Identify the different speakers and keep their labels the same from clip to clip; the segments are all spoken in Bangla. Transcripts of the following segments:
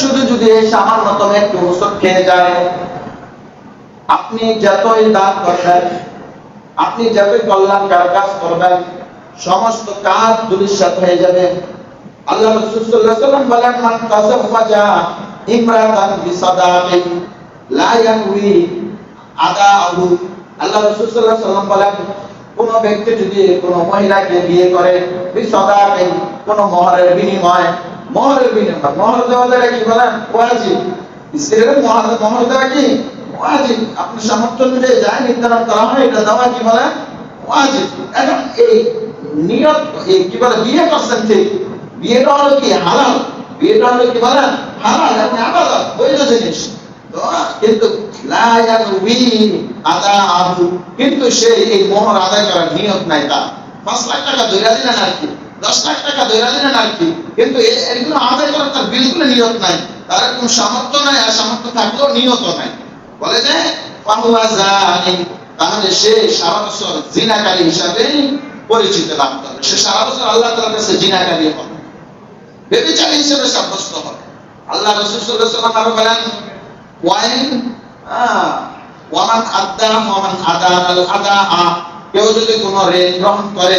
Speaker 1: শুধু যদি এই সামান্যতম একটু ওষুধ খেয়ে যায়, আপনি যতই দান করবেন, আপনি যতই কল্যাণকার কাজ করবেন, সমস্ত কাজ দুলিশাত হয়ে যাবে। আল্লাহ রাসূল সাল্লাল্লাহু বলেন, মান তাসাফফাজা ইমরাতান বিসাদাকিন লা ইয়ানউই আদাহু আল্লাহ রাসূল সাল্লাল্লাহু বলেন, কোন ব্যক্তি যদি কোন মহিলাকে বিয়ে করে বিসাদাকিন কোন মোহরের বিনিময় মোহরের বিনিময় মোহর দেওয়া যায় কি বলেন? ইসলামের মোহর মোহর দেওয়া কি? সামর্থ্য অনুযায়ী যা নির্ধারণ করা হয়, এটা দেওয়া কি বলে ওয়াজিব। এখন এই নিয়ত, এই কি বলে বিয়ে করছেন ঠিক বিয়েটা হলো কি হালাল? বিয়েটা হলো কি বলেন, হালাল আবাদত, বৈধ জিনিস। কিন্তু কিন্তু সে এই মোহর আদায় করার নিয়ত নাই তার। পাঁচ লাখ টাকা দৈরা দিলেন আর কি। দশ লাখ টাকা আর কি কিন্তু এগুলো আদায় করার তার বিলকুল নিয়ত নাই। তার কোনো সামর্থ্য নাই আর সামর্থ্য থাকলেও নিয়ত নাই। বলে যে তাহলে সে সারা বছর জিনাকারী হিসাবে পরিচিত লাভ করবে সে সারা বছর আল্লাহ তাআলার কাছে জিনাকারী হবে। বেবিচারী হিসেবে সাব্যস্ত হবে। আল্লাহ রাসূল সাল্লাল্লাহু আরও বলেন, ওয়াইন ওয়ামান আদা ওয়ামান আদা আল আদা কেউ যদি কোনো ঋণ গ্রহণ করে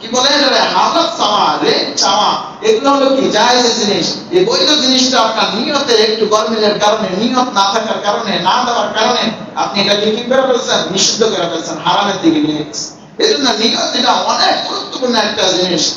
Speaker 1: কি বলে চামা চামা। এগুলো হলো কি? জিনিস। এই বৈধ জিনিসটা আপনার নিয়তে একটু গরমিলের কারণে, নিয়ত না থাকার কারণে, না দেওয়ার কারণে আপনি এটাকে কি করে ফেলছেন, নিষিদ্ধ করে ফেলছেন, হারামের দিকে নিয়ে গেছেন। জন্য নিয়ত এটা অনেক গুরুত্বপূর্ণ একটা জিনিস।